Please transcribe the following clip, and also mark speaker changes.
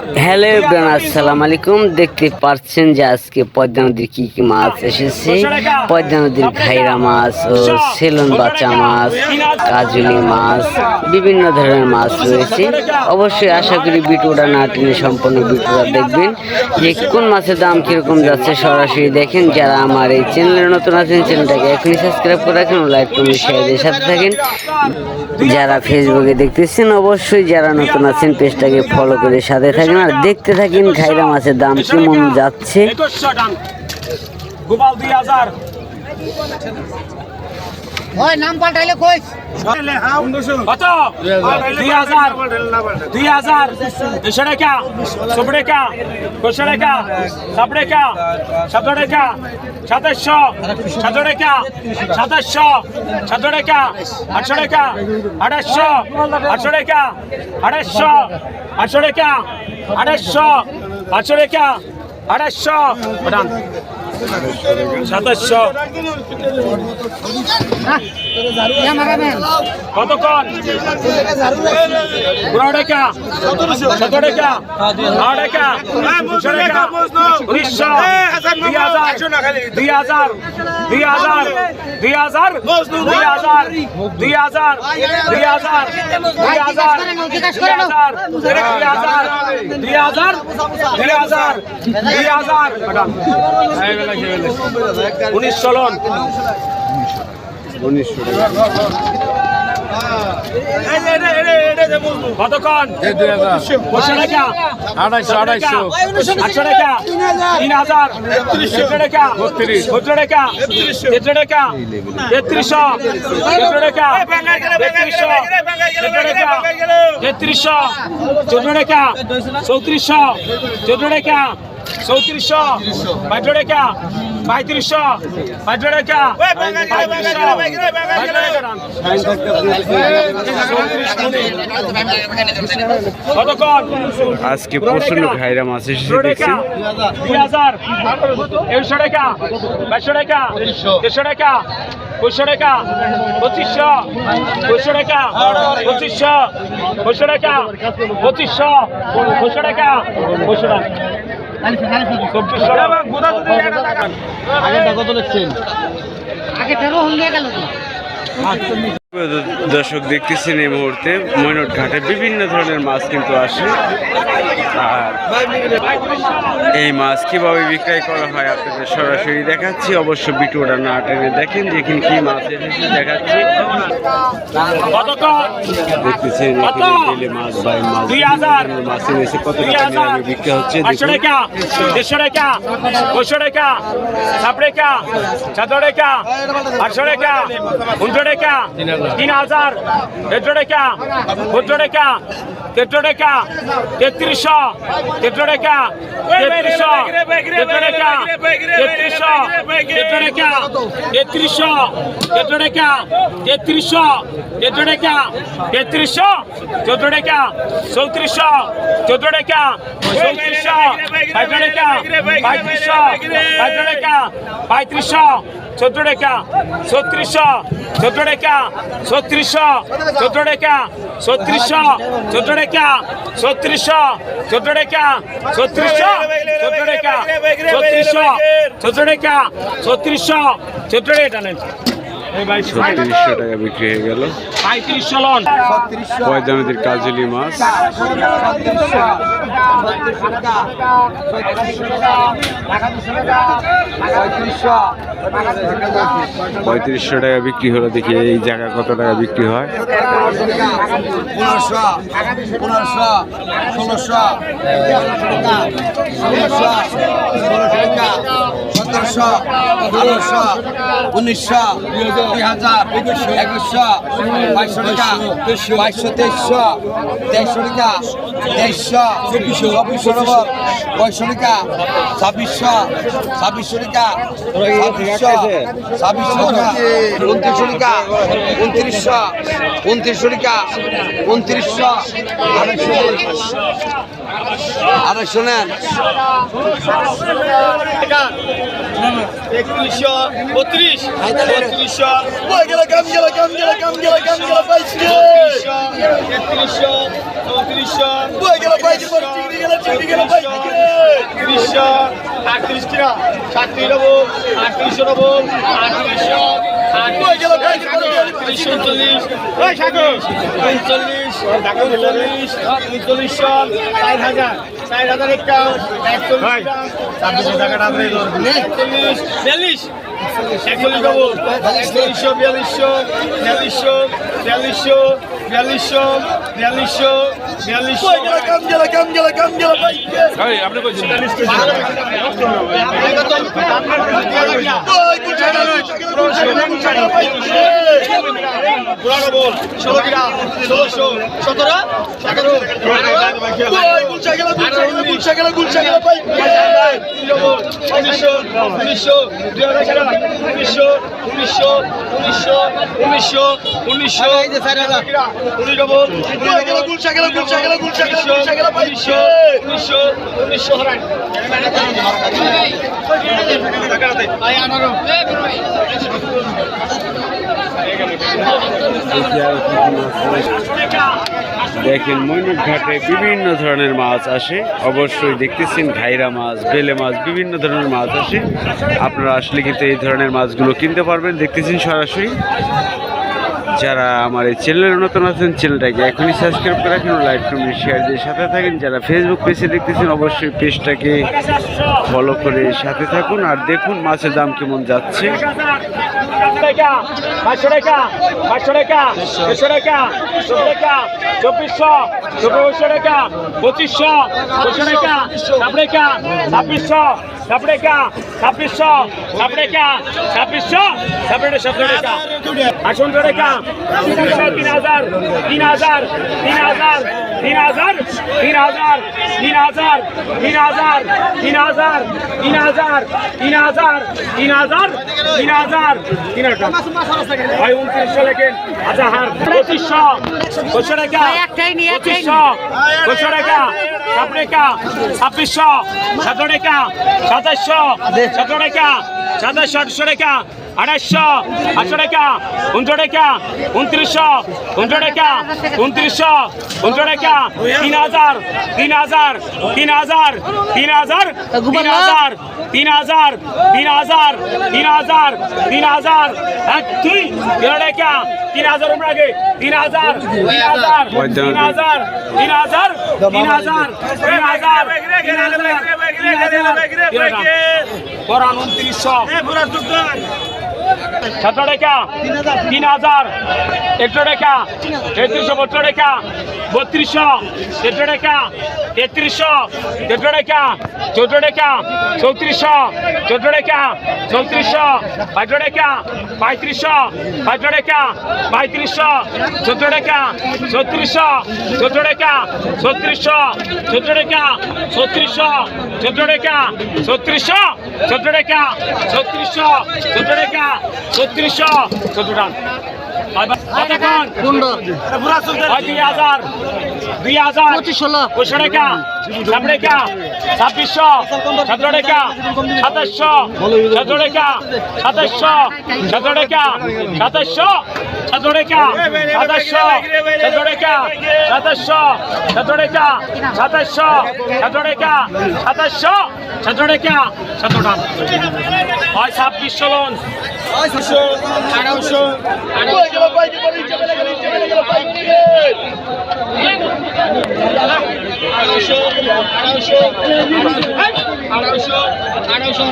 Speaker 1: Hello everyone, আসসালামু আলাইকুম। দেখতে পাচ্ছেন যে আজকে পদ্মা নদীর কি কি মাছ এসেছে। পদ্মা নদীর ঘাইরা মাছ ও সেলন বাচ্চা মাছ, কাজুলি মাছ, বিভিন্ন ধরনের মাছ রয়েছে। অবশ্যই আশা করি ভিডিওটা না টেনে সম্পূর্ণ ভিডিওটা দেখবেন। যে কোন মাছের দাম কীরকম যাচ্ছে সরাসরি দেখেন। যারা আমার এই চ্যানেলে নতুন আছেন, চ্যানেলটাকে এখনই সাবস্ক্রাইব করে রাখেন, লাইক, কমেন্ট শেয়ার দিয়ে সাথে থাকেন। যারা ফেসবুকে দেখতেছেন, অবশ্যই যারা নতুন আছেন, পেজটাকে ফলো করে সাথে থাকেন। আর দেখতে থাকেন খাইরা মাছের দাম কেমন যাচ্ছে?
Speaker 2: গোপাল দুই হাজার।
Speaker 3: ওই নাম পাল্টাইলে কইস।
Speaker 2: কত? দুই হাজার। দুই হাজার। দুশো টাকা। সব টাকা। দুশো টাকা। সাত টাকা। সাত টাকা। সাতাশশো। সাত টাকা। সাতাশশো। সাত টাকা। আটশো টাকা। আঠাশশো। আটশো টাকা। আঠাশশো। আটশো টাকা। আঠাশশো পাঁচশো রেখা আঠাশশো সাতাশশো
Speaker 3: ইয়া
Speaker 2: কতক্ষণ পনেরো টাকা সতেরো টাকা আট টাকা দুশো টাকা উনিশশো দুই হাজার দুই হাজার দুই হাজার দুই হাজার দুই হাজার দুই হাজার দুই হাজার দুই হাজার দুই হাজার দুই হাজার দুই হাজার দুই হাজার দুই হাজার উনিশ চলন। কতক্ষণ? পঁচিশ টাকা
Speaker 4: আড়াইশো আড়াইশো।
Speaker 2: আটশো টাকা তিন হাজার। তেত্রিশশো টাকা সত্তর টাকা তেত্রিশ টাকা তেত্রিশশো। তেত্রিশ টাকা তেত্রিশশো। তেত্রিশ টাকা তেত্রিশশো। চোদ্দ টাকা চৌত্রিশশো। চোদ্দ টাকা চৌত্রিশশো বাইশ টাকা পঁয়ত্রিশশো বাইশ টাকা
Speaker 4: আজকে প্রচণ্ড ঘাইরা মাছ এসেছে দেখছি।
Speaker 2: দুই হাজার একশো টাকা বাইশশো টাকা দেড়শো টাকা পঁচিশশো টাকা পঁচিশশো পঁচিশশো টাকা পঁচিশশো পঁচিশশো টাকা পঁচিশশো পঁচিশশো টাকা পঁচিশশো টাকা। চব্বিশশো। টাকা
Speaker 3: আগে তেরো হয়ে গেল তো।
Speaker 4: দর্শক দেখতেছেন এই মুহূর্তে ময়নট ঘাটে বিভিন্ন ধরনের মাছ কিন্তু আসে। আর এই মাছ কীভাবে বিক্রয় করা হয় আপনাদের সরাসরি দেখাচ্ছি। অবশ্য ভিডিওটা না টেনে দেখেন যেখানে কি মাছ এসেছে দেখাচ্ছি। দেখতেছেন? এখানে মাছ বাই মাছ মাছ এনেছে। কত টাকা বিক্রি হচ্ছে
Speaker 2: আটশো
Speaker 4: দেখুন।
Speaker 2: টাকা দেড়শো টাকা পঁচিশশো টাকা সাত টাকা সাত টাকা আটশো টাকা উনশো টাকা তিন হাজার দেড়শো টাকা চোদ্দ টাকা তেত্র টাকা তেত্রিশশো তেত্র টাকা তেত্রিশশো তেত্র টাকা তেত্রিশশো তেত্র টাকা তেত্রিশশো তেত্র টাকা তেত্রিশশো তেত্র টাকা তেত্রিশশো চোদ্দ টাকা চৌত্রিশশো চোদ্দ টাকা চৌত্রিশশো পঁয়ত্রিশ টাকা পঁয়ত্রিশশো পঁয়ত্রিশ টাকা পঁয়ত্রিশশো চোদ্দ টাকা ছত্রিশশো চোদ্দ টাকা ছত্রিশশো চোদ্দ টাকা ছত্রিশশো চোদ্দ টাকা ছত্রিশশো চোদ্দ টাকা ছত্রিশশো চোদ্দ টাকা ছত্রিশশো চোদ্দ টাকা টানেন
Speaker 4: ছত্রিশশো টাকা বিক্রি হয়ে গেল। কাজলি মাছ। পঁয়ত্রিশশো টাকা বিক্রি হলো দেখি এই জায়গা কত টাকা বিক্রি হয়।
Speaker 5: পনেরোশো পনেরোশো ষোলোশো আঠারোশো উনিশশো দুই হাজার একুশশো, বাইশশো টাকা, বাইশশো, তেইশশো তেইশশো টাকা, তেইশশো, চব্বিশশো চব্বিশশো নম্বর পঁয়শো টাকা, ছাব্বিশশো ছাব্বিশশো টাকা, ছাব্বিশশো ছাব্বিশশো টাকা, উনত্রিশশো টাকা, উনত্রিশশো উনত্রিশশো টাকা, উনত্রিশশো, আড়াইশো আরে শোনেন।
Speaker 6: একত্রিশশো বত্রিশ বত্রিশশো কাম গেলা কাম গেলা কাম গেলা কাম গেলা বাইশ একত্রিশশো তিরিশশো আটত্রিশ টাকা সাতত্রিশ নেব আটত্রিশশো নেব আটত্রিশশো আটত্রিশশো উনচল্লিশ উনচল্লিশ উনচল্লিশ উনচল্লিশশো চার হাজার চার হাজার একটা একচল্লিশ বিয়াল্লিশ একচল্লিশ নেব একচল্লিশশো বিয়াল্লিশশো বিয়াল্লিশশো বিয়াল্লিশশো বিয়াল্লিশশো বিয়াল্লিশশো বিয়াল্লিশশো। কাম গেলা কাম গেলা কাম গেলা ভাই আপনি কইছেন ষোলো সতেরো? এগারো গুলশা গেল গুলশা গেল ভাই। উনিশশো উনিশশো দুই হাজার উনিশশো উনিশশো উনিশশো উনিশশো উনিশশো। উনিশ ডবল গেল গুলশা গেল গুলশা গেল গুলশা
Speaker 4: গেল গুলশা গেল উনিশশো উনিশশো উনিশশো হরান। দেখেন ঘাটে বিভিন্ন ধরনের মাছ আসে। অবশ্যই দেখতেছেন ঘাইরা মাছ, বেলে মাছ, বিভিন্ন ধরনের মাছ আসে। আপনারা আসলে কিন্তু এই ধরনের মাছগুলো কিনতে পারবেন। দেখতেছেন সরাসরি। যারা আমার এই চ্যানেলের নতুন আছেন, চ্যানেলটাকে এখনই সাবস্ক্রাইব করে রাখেন লাইক কমেন্ট শেয়ার দিয়ে সাথে থাকেন। যারা ফেসবুক পেজে দেখতেছেন, অবশ্যই পেজটাকে ফলো করে সাথে থাকুন। আর দেখুন মাছের দাম কেমন যাচ্ছে।
Speaker 2: চব্বিশশো চব্বিশশো টাকা টাকা ছাব্বিশশো ছাব্বিশশো তিন হাজার তিন হাজার তিন হাজার তিন হাজার তিন হাজার তিন হাজার তিন হাজার তিন হাজার তিন হাজার তিন হাজার তিন হাজার তিন হাজার তিন হাজার ভাই উনত্রিশশো লেখেন আচ্ছা হার পঁচিশশো টাকা সাত টাকা ছাব্বিশশো সতেরো টাকা সাতাশশো সতেরো টাকা সাতাশশো, আটশো টাকা আড়াইশো, আটশো টাকা উনশো টাকা উনত্রিশশো টাকা উনত্রিশশো টাকা তিন হাজার তিন হাজার তিন হাজার তিন হাজার তিন হাজার তিন হাজার তিন হাজার তিন হাজার তিন হাজার। এক দুই এরা ক্যা তিন হাজার উপর হাজার তিন হাজার তিন হাজার তিন হাজার তিন হাজার তিন হাজার। তিন হাজার তিন হাজার। উনত্রিশশো সতেরো টাকা। তিন হাজার। একটু টাকা। একত্রিশশো বত্র টাকা। বত্রিশশো তেত্রিশ টাকা, তেত্রিশশো তেত্রিশ টাকা চৌদ্দ টাকা, চৌত্রিশশো চৌদ্দ টাকা, চৌত্রিশশো পঁয়ত্র টাকা, পঁয়ত্রিশশো পঁয়ত্র টাকা, পঁয়ত্রিশশো চৌদ্দ টাকা, চৌত্রিশশো চৌদ্দ টাকা, চৌত্রিশশো চৌদ্দ টাকা, চৌত্রিশশো চৌদ্দ টাকা, চৌত্রিশশো চৌদ্দ টাকা, চৌত্রিশশো চৌদ্দ টাকা ছত্রিশশো চৌদ্দ হয় দুই হাজার পঁচিশশো টাকা সাত টাকা ছাব্বিশশো সতেরো টাকা সাতাশশো সতেরো টাকা সাতাশশো সতেরো টাকা সাতাশশো সতেরো টাকা সাতাশশো সতেরো টাকা সাতাশশো সতেরো টাকা সাতাশশো সতেরো টাকা সাতাশশো সতেরো টাকা সতেরো টাকা হয় ছাব্বিশশো লোন
Speaker 6: ছশো আড়াইশো আড়াইশো আড়াইশো আড়াইশো আড়াইশো আড়াইশো